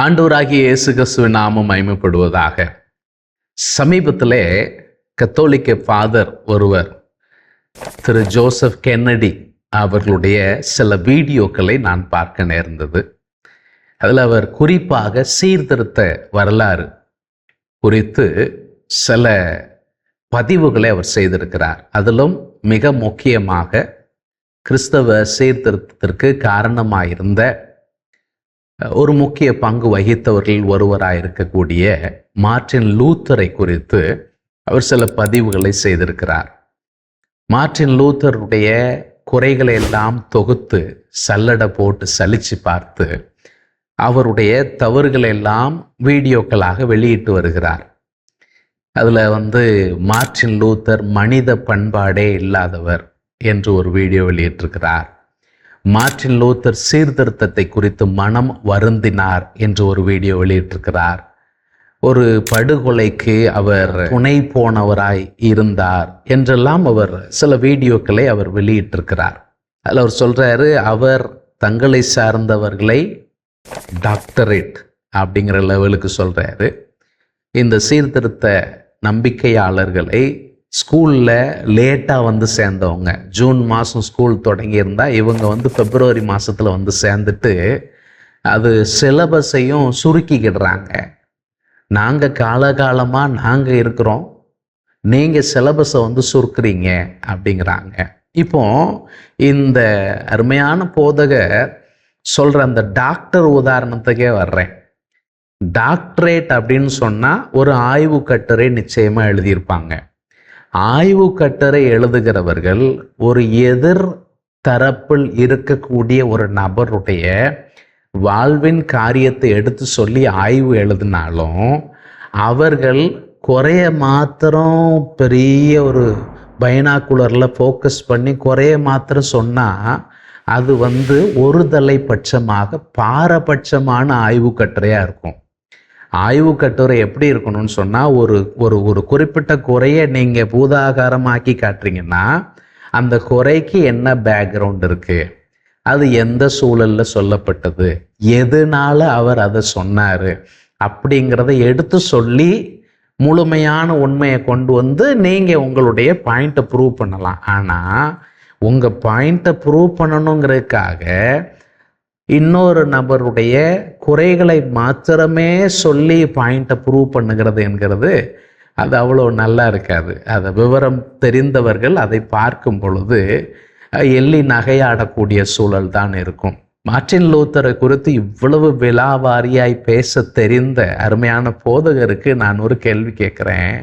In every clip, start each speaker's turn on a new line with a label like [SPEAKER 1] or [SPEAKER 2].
[SPEAKER 1] ஆண்டவராகிய இயேசு கிறிஸ்துவின் நாமம் மகிமைப்படுவதாக. சமீபத்திலே கத்தோலிக்க ஃபாதர் ஒருவர் திரு ஜோசப் கென்னடி அவர்களுடைய சில வீடியோக்களை நான் பார்க்க நேர்ந்தது. அதில் அவர் குறிப்பாக சீர்திருத்த வரலாறு குறித்து சில பதிவுகளை அவர் செய்திருக்கிறார். அதிலும் மிக முக்கியமாக கிறிஸ்தவ சீர்திருத்தத்திற்கு காரணமாயிருந்த ஒரு முக்கிய பங்கு வகித்தவர்கள் ஒருவராக இருக்கக்கூடிய மார்ட்டின் லூத்தரை குறித்து அவர் சில பதிவுகளை செய்திருக்கிறார். மார்ட்டின் லூத்தருடைய குறைகளை எல்லாம் தொகுத்து சல்லடை போட்டு சலிச்சு பார்த்து அவருடைய தவறுகளை எல்லாம் வீடியோக்களாக வெளியிட்டு வருகிறார். அதில் வந்து மார்ட்டின் லூத்தர் மனித பண்பாடே இல்லாதவர் என்று ஒரு வீடியோ வெளியிட்டிருக்கிறார். மார்டின் லூத்தர் சீர்திருத்தத்தை குறித்து மனம் வருந்தினார் என்று ஒரு வீடியோ வெளியிட்டிருக்கிறார். ஒரு படுகொலைக்கு அவர் துணை போனவராய் இருந்தார் என்றெல்லாம் அவர் சில வீடியோக்களை அவர் வெளியிட்டிருக்கிறார். அதில் அவர் சொல்கிறாரு அவர் தங்களை சார்ந்தவர்களை டாக்டரேட் அப்படிங்கிற லெவலுக்கு சொல்கிறாரு இந்த சீர்திருத்த நம்பிக்கையாளர்களை ஸ்கூலில் லேட்டாக வந்து சேர்ந்தவங்க. ஜூன் மாதம் ஸ்கூல் தொடங்கியிருந்தால் இவங்க வந்து பிப்ரவரி மாதத்தில் வந்து சேர்ந்துட்டு அது சிலபஸையும் சுருக்கிக்கிடுறாங்க. நாங்கள் காலகாலமாக நாங்கள் இருக்கிறோம். நீங்கள் சிலபஸை வந்து சுருக்குறீங்க அப்படிங்கிறாங்க. இப்போ இந்த அருமையான போதகர் சொல்கிற அந்த டாக்டர் உதாரணத்துக்கே வர்றேன். டாக்டரேட் அப்படின்னு சொன்னால் ஒரு ஆய்வு கட்டுரை நிச்சயமாக எழுதியிருப்பாங்க. ஆய்வு கட்டுரை எழுதுகிறவர்கள் ஒரு எதிர் தரப்பில் இருக்கக்கூடிய ஒரு நபருடைய வாழ்வின் காரியத்தை எடுத்து சொல்லி ஆய்வு எழுதினாலும் அவர்கள் குறைய மாத்திரம் பெரிய ஒரு பைனாக்குலரில் ஃபோக்கஸ் பண்ணி குறைய மாத்திரம் சொன்னால் அது வந்து ஒரு தலைப்பட்சமாக பாரபட்சமான ஆய்வு கட்டுரையாக இருக்கும். ஆய்வு கட்டுரை எப்படி இருக்கணும்னு சொன்னால் ஒரு ஒரு ஒரு குறிப்பிட்ட குறையை நீங்கள் பூதாகாரமாக்கி காட்டுறீங்கன்னா அந்த குறைக்கு என்ன பேக்ரவுண்ட் இருக்குது அது எந்த சூழலில் சொல்லப்பட்டது? எதனால அவர் அதை சொன்னார்? அப்படிங்கிறத எடுத்து சொல்லி முழுமையான உண்மையை கொண்டு வந்து நீங்கள் உங்களுடைய பாயிண்ட்டை ப்ரூவ் பண்ணலாம். ஆனால் உங்கள் பாயிண்ட்டை ப்ரூவ் பண்ணணுங்கிறதுக்காக இன்னொரு நபருடைய குறைகளை மாத்திரமே சொல்லி பாயிண்ட்டை ப்ரூவ் பண்ணுகிறது என்கிறது அது அவ்வளோ நல்லா இருக்காது. அதை விவரம் தெரிந்தவர்கள் அதை பார்க்கும் பொழுது எள்ளி நகையாடக்கூடிய சூழல் தான் இருக்கும். மார்ட்டின் லூத்தரை குறித்து இவ்வளவு விழாவாரியாய் பேச தெரிந்த அருமையான போதகருக்கு நான் ஒரு கேள்வி கேட்குறேன்.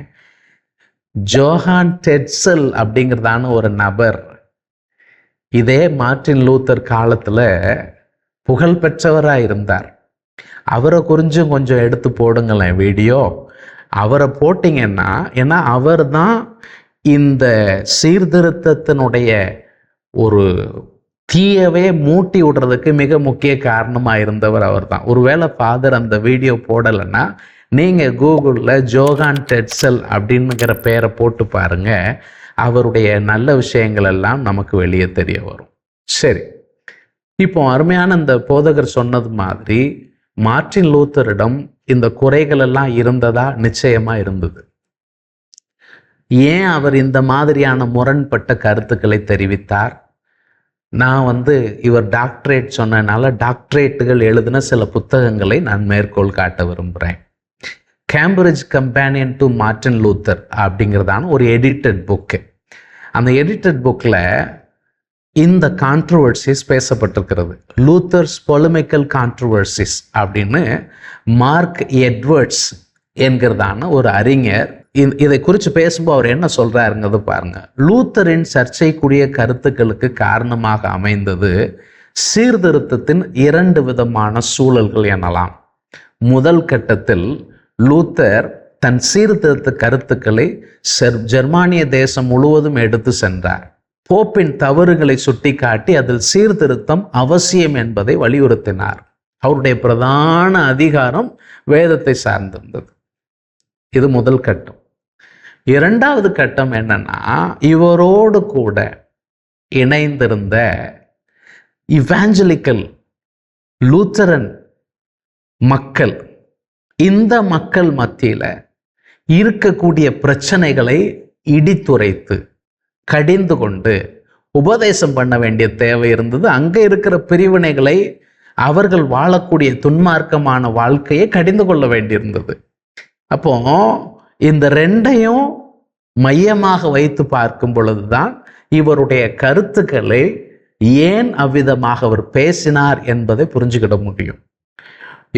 [SPEAKER 1] ஜோஹான் டெட்சல் அப்படிங்கிறதான ஒரு நபர் இதே மார்ட்டின் லூத்தர் காலத்தில் புகழ் பெற்றவராக இருந்தார் அவரை குறிஞ்சும் கொஞ்சம் எடுத்து போடுங்களேன் வீடியோ. அவரை போட்டிங்கன்னா ஏன்னா அவர் தான் இந்த சீர்திருத்தத்தினுடைய ஒரு தீயவே மூட்டி விடுறதுக்கு மிக முக்கிய காரணமாக இருந்தவர் அவர் தான் ஒருவேளை ஃபாதர் அந்த வீடியோ போடலைன்னா நீங்கள் கூகுளில் ஜோகான் டெட்சல் அப்படின்னுங்கிற பேரை போட்டு பாருங்கள் அவருடைய நல்ல விஷயங்கள் எல்லாம் நமக்கு வெளியே தெரிய வரும். சரி. இப்போ அருமையான இந்த போதகர் சொன்னது மாதிரி மார்ட்டின் லூத்தரிடம் இந்த குறைகள் எல்லாம் இருந்ததா நிச்சயமா இருந்தது. ஏன் அவர் இந்த மாதிரியான முரண்பட்ட கருத்துக்களை தெரிவித்தார்? நான் வந்து இவர் டாக்டரேட் சொன்னனால டாக்டரேட்டுகள் எழுதின சில புத்தகங்களை நான் மேற்கோள் காட்ட விரும்புகிறேன் Cambridge companion to Martin Luther அப்படிங்கிறதான ஒரு எடிட்டட் புக்கு அந்த எடிட்டட் புக்கில் இந்த கான்ட்ரவர்சிஸ் பேசப்பட்டிருக்கிறது. லூத்தர்ஸ் பொலிமிக்கல் கான்ட்ரவர்சிஸ் அப்படின்னு மார்க் எட்வர்ட்ஸ் என்கிறதான ஒரு அறிஞர் இதை குறித்து பேசும்போது அவர் என்ன சொல்கிறாருங்கிறது பாருங்க. லூத்தரின் சர்ச்சைக்குரிய கருத்துக்களுக்கு காரணமாக அமைந்தது சீர்திருத்தத்தின் இரண்டு விதமான சூழல்கள் எனலாம். முதல் கட்டத்தில் லூத்தர் தன் சீர்திருத்த கருத்துக்களை ஜெர்மானிய தேசம் முழுவதும் எடுத்து சென்றார். போப்பின் தவறுகளை சுட்டிக்காட்டி அதில் சீர்திருத்தம் அவசியம் என்பதை வலியுறுத்தினார். அவருடைய பிரதான அதிகாரம் வேதத்தை சார்ந்திருந்தது. இது முதல் கட்டம். இரண்டாவது கட்டம் என்னன்னா இவரோடு கூட இணைந்திருந்த இவாஞ்சலிக்கல் லூத்தரன் மக்கள் இந்த மக்கள் மத்தியில் இருக்கக்கூடிய பிரச்சனைகளை இடித்துரைத்து கடிந்து கொண்டு உபதேசம் பண்ண வேண்டிய தேவை இருந்தது. அங்கே இருக்கிற பிரிவினைகளை அவர்கள் வாழக்கூடிய துன்மார்க்கமான வாழ்க்கையை கடிந்து கொள்ள வேண்டியிருந்தது. அப்போ இந்த ரெண்டையும் மையமாக வைத்து பார்க்கும் பொழுதுதான் இவருடைய கருத்துக்களை ஏன் அவ்விதமாக அவர் பேசினார் என்பதை புரிஞ்சுக்கிட முடியும்.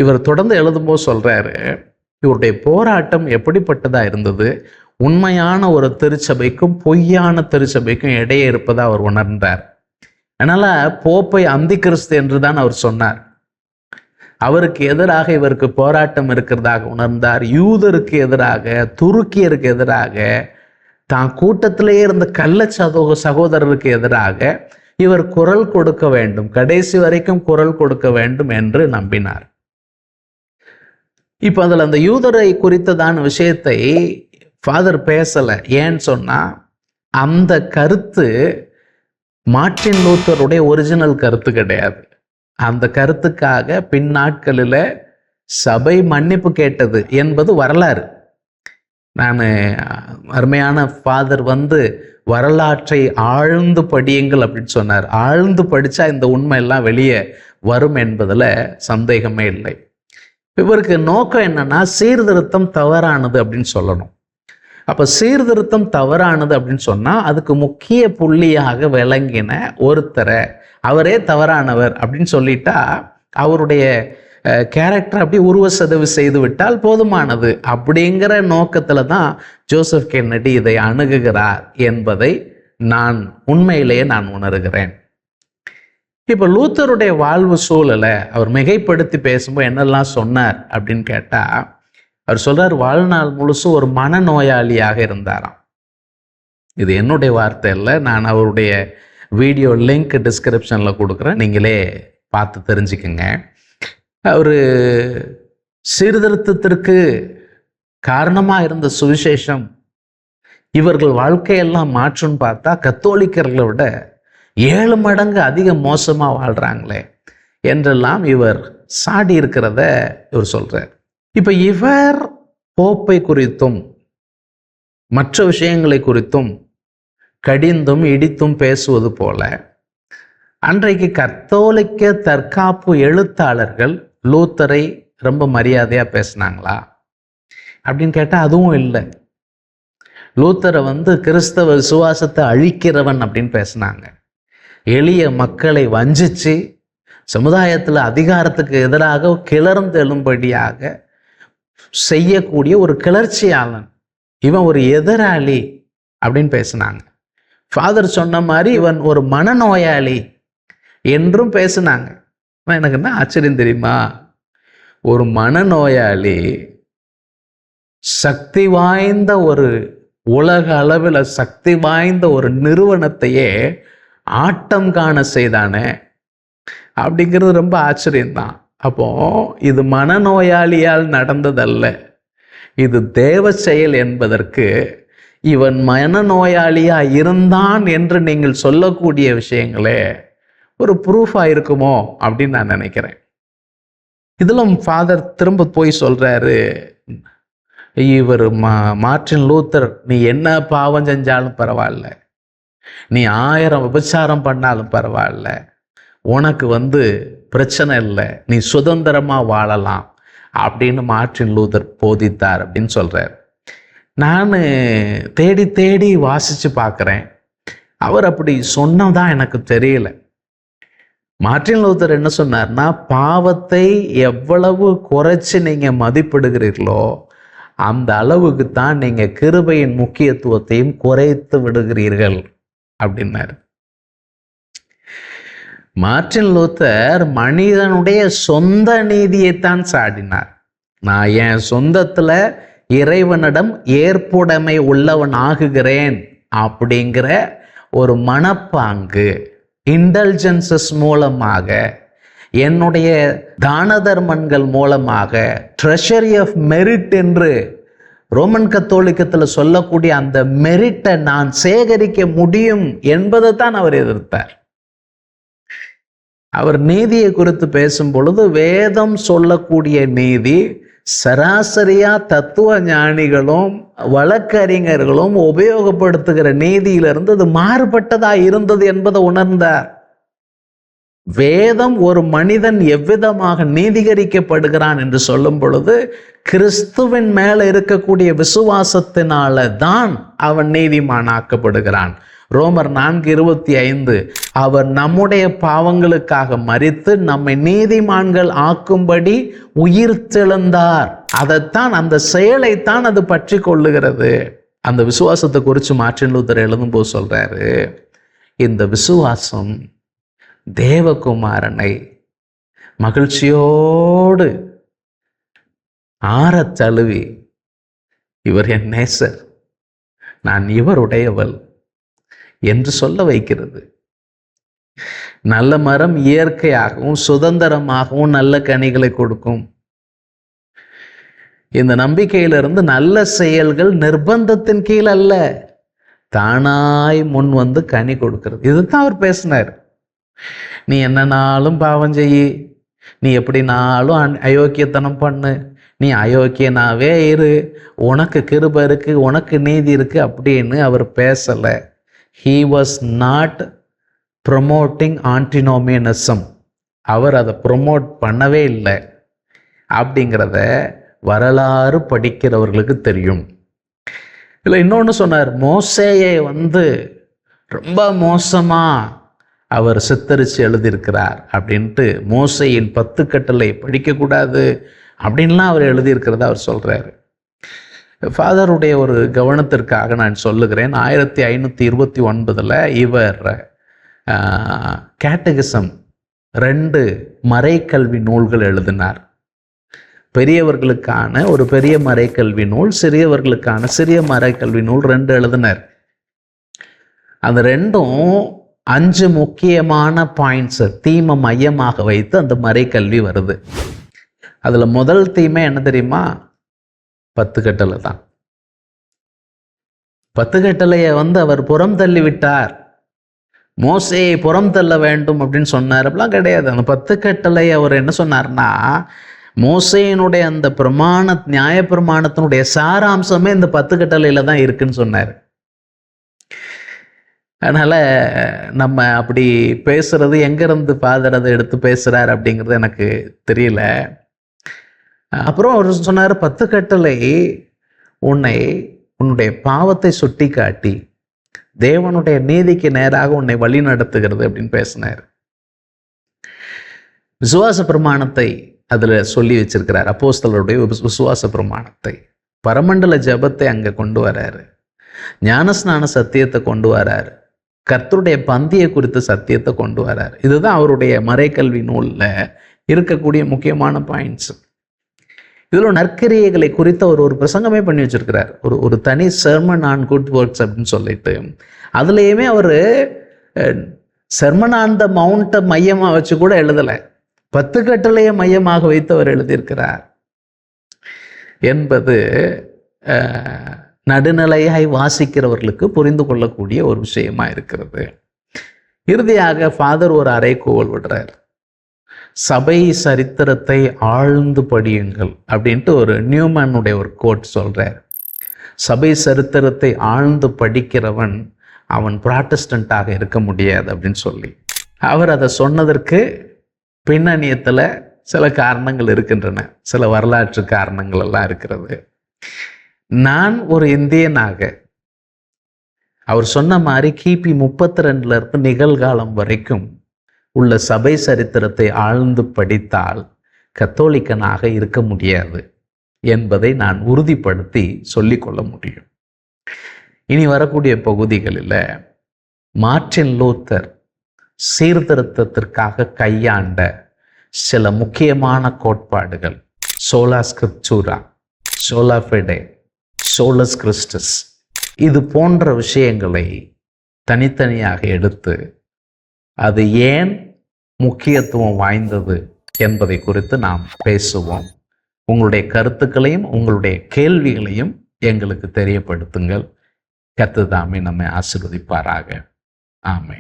[SPEAKER 1] இவர் தொடர்ந்து எழுதும்போது சொல்றாரு இவருடைய போராட்டம் எப்படிப்பட்டதா இருந்தது? உண்மையான ஒரு திருச்சபைக்கும் பொய்யான திருச்சபைக்கும் இடையே இருப்பதை அவர் உணர்ந்தார். அதனால போப்பை அந்தி கிறிஸ்து என்று தான் அவர் சொன்னார். அவருக்கு எதிராக இவருக்கு போராட்டம் இருக்கிறதாக உணர்ந்தார். யூதருக்கு எதிராக துருக்கியருக்கு எதிராக தான் கூட்டத்திலேயே இருந்த கள்ள சதோ சகோதரருக்கு எதிராக இவர் குரல் கொடுக்க வேண்டும். கடைசி வரைக்கும் குரல் கொடுக்க வேண்டும் என்று நம்பினார். இப்போ அதில் அந்த யூதரை குறித்ததான விஷயத்தை ஃபாதர் பேசலை. ஏன்னு சொன்னால் அந்த கருத்து மார்ட்டின் லூத்தருடைய ஒரிஜினல் கருத்து கிடையாது. அந்த கருத்துக்காக பின் நாட்களில் சபை மன்னிப்பு கேட்டது என்பது வரலாறு. நான் அருமையான ஃபாதர் வந்து வரலாற்றை ஆழ்ந்து படியுங்கள் அப்படின்னு சொன்னார். ஆழ்ந்து படித்தா இந்த உண்மை எல்லாம் வெளியே வரும் என்பதில் சந்தேகமே இல்லை. இவருக்கு நோக்கம் என்னன்னா சீர்திருத்தம் தவறானது அப்படின்னு சொல்லணும். அப்போ சீர்திருத்தம் தவறானது அப்படின்னு சொன்னால் அதுக்கு முக்கிய புள்ளியாக விளங்கின ஒருத்தரை அவரே தவறானவர் அப்படின்னு சொல்லிட்டா அவருடைய கேரக்டர் அப்படி உருவ சதவு செய்து விட்டால் போதுமானது அப்படிங்கிற நோக்கத்தில் தான் ஜோசப் கென்னடி இதை அணுகுகிறார் என்பதை நான் உண்மையிலேயே நான் உணர்கிறேன். இப்போ லூத்தருடைய வாழ்வு சூழலை அவர் மிகைப்படுத்தி பேசும்போது என்னெல்லாம் சொன்னார் அப்படின்னு கேட்டால் அவர் சொல்றார் வாழ்நாள் முழுசும் ஒரு மனநோயாளியாக இருந்தாராம். இது என்னுடைய வார்த்தை இல்லை நான் அவருடைய வீடியோ லிங்க் டிஸ்கிரிப்ஷனில் கொடுக்குறேன் நீங்களே பார்த்து தெரிஞ்சுக்குங்க. அவர் சீர்திருத்தத்திற்கு காரணமாக இருந்த சுவிசேஷம் இவர்கள் வாழ்க்கையெல்லாம் மாற்றுன்னு பார்த்தா கத்தோலிக்கர்களை விட ஏழு மடங்கு அதிக மோசமாக வாழ்கிறாங்களே என்றெல்லாம் இவர் சாடி இருக்கிறத இவர் சொல்கிறார் இப்போ இவர் போப்பை குறித்தும் மற்ற விஷயங்களை குறித்தும் கடிந்தும் இடித்தும் பேசுவது போல அன்றைக்கு கத்தோலிக்க தற்காப்பு எழுத்தாளர்கள் லூத்தரை ரொம்ப மரியாதையாக பேசினாங்களா? அப்படின்னு கேட்டால் அதுவும் இல்லை. லூத்தரை வந்து கிறிஸ்தவ விசுவாசத்தை அழிக்கிறவன் அப்படின்னு பேசினாங்க. எளிய மக்களை வஞ்சிச்சு சமுதாயத்தில் அதிகாரத்துக்கு எதிராக கிளர்ந்தெழும்படியாக செய்யக்கூடிய ஒரு கிளர்ச்சியாளன். இவன் ஒரு எதிராளி அப்படின்னு பேசினாங்க. ஃபாதர் சொன்ன மாதிரி இவன் ஒரு மனநோயாளி என்றும் பேசினாங்க. எனக்கு என்ன ஆச்சரியம் தெரியுமா? ஒரு மனநோயாளி சக்தி வாய்ந்த ஒரு உலக அளவில் சக்தி வாய்ந்த ஒரு நிறுவனத்தையே ஆட்டம் காண செய்தானே? அப்படிங்கிறது ரொம்ப ஆச்சரியம்தான். அப்போ இது மனநோயாளியால் நடந்ததல்ல. இது தேவ செயல் என்பதற்கு இவன் மனநோயாளியா இருந்தான் என்று நீங்கள் சொல்லக்கூடிய விஷயங்களே ஒரு ப்ரூஃபாக இருக்குமோ அப்படின்னு நான் நினைக்கிறேன். இதிலும் ஃபாதர் திரும்ப போய் சொல்றாரு இவர் மா மார்டின் லூத்தர் நீ என்ன பாவம் செஞ்சாலும் பரவாயில்ல. நீ ஆயிரம் விபச்சாரம் பண்ணாலும் பரவாயில்ல. உனக்கு வந்து பிரச்சனை இல்லை நீ சுதந்திரமாக வாழலாம் அப்படின்னு மார்டின் லூதர் போதித்தார் அப்படின்னு சொல்கிறார் நான் தேடி தேடி வாசித்து பார்க்குறேன். அவர் அப்படி சொன்னதான் எனக்கு தெரியல. மார்டின் லூத்தர் என்ன சொன்னார்னா பாவத்தை எவ்வளவு குறைச்சி நீங்கள் மதிப்பிடுகிறீர்களோ அந்த அளவுக்கு தான் நீங்கள் கிருபையின் முக்கியத்துவத்தையும் குறைத்து விடுகிறீர்கள் அப்படின்னாரு. மார்டின் லூத்தர் மனிதனுடைய சொந்த நீதியைத்தான் சாடினார். நான் என் சொந்தத்தில் இறைவனிடம் ஏற்புடைமை உள்ளவன் ஆகுகிறேன் அப்படிங்கிற ஒரு மனப்பாங்கு இன்டெலிஜென்சஸ் மூலமாக என்னுடைய தான தர்மங்கள் மூலமாக ட்ரெஷரி ஆஃப் மெரிட் என்று ரோமன் கத்தோலிக்கத்தில் சொல்லக்கூடிய அந்த மெரிட்டை நான் சேகரிக்க முடியும் என்பதை தான் அவர் எதிர்த்தார். அவர் நீதியை குறித்து பேசும் பொழுது வேதம் சொல்லக்கூடிய நீதி சராசரியா தத்துவ ஞானிகளும் வழக்கறிஞர்களும் உபயோகப்படுத்துகிற நீதியிலிருந்து அது மாறுபட்டதா இருந்தது என்பதை உணர்ந்தார். வேதம் ஒரு மனிதன் எவ்விதமாக நீதிகரிக்கப்படுகிறான் என்று சொல்லும் பொழுது கிறிஸ்துவின் மேல இருக்கக்கூடிய விசுவாசத்தினால தான் அவன் நீதிமானாக்கப்படுகிறான். ரோமர் நான்கு இருபத்தி ஐந்து அவர் நம்முடைய பாவங்களுக்காக மறித்து நம்மை நீதிமான்கள் ஆக்கும்படி உயிர் தெழுந்தார். அதைத்தான் அந்த செயலைத்தான் அது பற்றி கொள்ளுகிறது. அந்த விசுவாசத்தை குறித்து மாற்றின் லூத்தர் எழுதும்போது சொல்கிறாரு இந்த விசுவாசம் தேவகுமாரனை மகிழ்ச்சியோடு ஆற தழுவி இவர் என் நேசர் நான் இவருடையவள் என்று சொல்ல வைக்கிறது. நல்ல மரம் இயற்கையாகவும் சுதந்திரமாகவும் நல்ல கனிகளை கொடுக்கும். இந்த நம்பிக்கையிலிருந்து நல்ல செயல்கள் நிர்பந்தத்தின் கீழ் அல்ல. தானாய் முன் வந்து கனி கொடுக்கிறது. இதுதான் அவர் பேசினார். நீ என்னனாலும் பாவம் செய்யி. நீ எப்படினாலும் அயோக்கியத்தனம் பண்ணு. நீ அயோக்கியனாவே இரு. உனக்கு கிருப இருக்கு உனக்கு நீதி இருக்கு அப்படின்னு அவர் பேசலை. He was not promoting antinomianism அவர் அதை ப்ரொமோட் பண்ணவே இல்லை. அப்படிங்கிறத வரலாறு படிக்கிறவர்களுக்கு தெரியும். இல்லை இன்னொன்று சொன்னார் மோசேயை வந்து ரொம்ப மோசமாக அவர் சித்தரித்து எழுதியிருக்கிறார் அப்படின்ட்டு மோசையின் பத்து கட்டளை படிக்கக்கூடாது அப்படின்லாம் அவர் எழுதியிருக்கிறத அவர் சொல்கிறாரு ஃபாதருடைய ஒரு கவனத்திற்காக நான் சொல்லுகிறேன். ஆயிரத்தி ஐநூற்றி இருபத்தி ஒன்பதில் இவர் கேட்டகிசம் ரெண்டு மறைக்கல்வி நூல்கள் எழுதினார். பெரியவர்களுக்கான ஒரு பெரிய மறைக்கல்வி நூல் சிறியவர்களுக்கான சிறிய மறைக்கல்வி நூல் ரெண்டு எழுதினார். அந்த ரெண்டும் அஞ்சு முக்கியமான பாயிண்ட்ஸை தீமை மையமாக வைத்து அந்த மறைக்கல்வி வருது. அதில் முதல் தீமை என்ன தெரியுமா? பத்து கட்டளை தான். பத்து கட்டளையை வந்து அவர் புறம் தள்ளி விட்டார் மோசையை புறம் தள்ள வேண்டும் அப்படின்னு சொன்னார். அப்படிலாம் கிடையாது. அந்த பத்து கட்டளை அவர் என்ன சொன்னார்னா மோசையினுடைய அந்த பிரமாண நியாய பிரமாணத்தினுடைய சாராம்சமே இந்த பத்து கட்டளையில தான் இருக்குன்னு சொன்னார். அதனால நம்ம அப்படி பேசுறது எங்கேருந்து ஃபாதர் அதை எடுத்து பேசுறார் அப்படிங்கிறது எனக்கு தெரியல. அப்புறம் அவர் சொன்னார் பத்து கட்டளை உன்னை உன்னுடைய பாவத்தை சுட்டி காட்டி தேவனுடைய நீதிக்கு நேராக உன்னை வழி நடத்துகிறது அப்படின்னு பேசினார். விசுவாச பிரமாணத்தை அதில் சொல்லி வச்சிருக்கிறார் அப்போஸ்தலருடைய விசுவாச பிரமாணத்தை. பரமண்டல ஜெபத்தை அங்கே கொண்டு வராரு. ஞானஸ்நான சத்தியத்தை கொண்டு வராரு. கர்த்தருடைய பந்தியை குறித்த சத்தியத்தை கொண்டு வராரு. இதுதான் அவருடைய மறைக்கல்வி நூலில் இருக்கக்கூடிய முக்கியமான பாயிண்ட்ஸ் இதில் நற்கிரியைகளை குறித்த ஒரு ஒரு பிரசங்கமே பண்ணி வச்சிருக்கிறார். ஒரு ஒரு தனி செர்மன் ஆன் குட் ஒர்க்ஸ் அப்படின்னு சொல்லிட்டு. அதுலேயுமே அவர் செர்மன் ஆன் த மவுண்ட்டை மையமாக வச்சு கூட எழுதலை. பத்து கட்டளையை மையமாக வைத்து அவர் எழுதியிருக்கிறார். என்பது நடுநிலையாய் வாசிக்கிறவர்களுக்கு புரிந்து கொள்ளக்கூடிய ஒரு விஷயமா இருக்கிறது. இறுதியாக ஃபாதர் ஒரு அறைகூவல் விடுறார். சபை சரித்திரத்தை ஆழ்ந்து படியுங்கள் அப்படின்ட்டு ஒரு நியூமேனுடைய ஒரு கோட் சொல்கிறார் சபை சரித்திரத்தை ஆழ்ந்து படிக்கிறவன் அவன் ப்ராட்டஸ்டண்ட்டாக இருக்க முடியாது அப்படின்னு சொல்லி. அவர் அதை சொன்னதற்கு பின்னணியத்தில் சில காரணங்கள் இருக்கின்றன. சில வரலாற்று காரணங்கள் எல்லாம் இருக்கிறது. நான் ஒரு இந்தியனாக அவர் சொன்ன மாதிரி கிபி முப்பத்தி ரெண்டுல இருந்து நிகழ்காலம் வரைக்கும் உள்ள சபை சரித்திரத்தை ஆழ்ந்து படித்தால் கத்தோலிக்கனாக இருக்க முடியாது என்பதை நான் உறுதிப்படுத்தி சொல்லிக்கொள்ள முடியும். இனி வரக்கூடிய பகுதிகளில் மார்டின் லூத்தர் சீர்திருத்தத்திற்காக கையாண்ட சில முக்கியமான கோட்பாடுகள். சோலா ஸ்கிரிப்சூரா சோலா ஃபெடே சோலஸ் கிறிஸ்டஸ் இது போன்ற விஷயங்களை தனித்தனியாக எடுத்து அது ஏன் முக்கியத்துவம் வாய்ந்தது என்பதை குறித்து நாம் பேசுவோம். உங்களுடைய கருத்துக்களையும் உங்களுடைய கேள்விகளையும் எங்களுக்கு தெரியப்படுத்துங்கள். கத்துதாமே நம்மை ஆசிர்வதிப்பாராக. ஆமே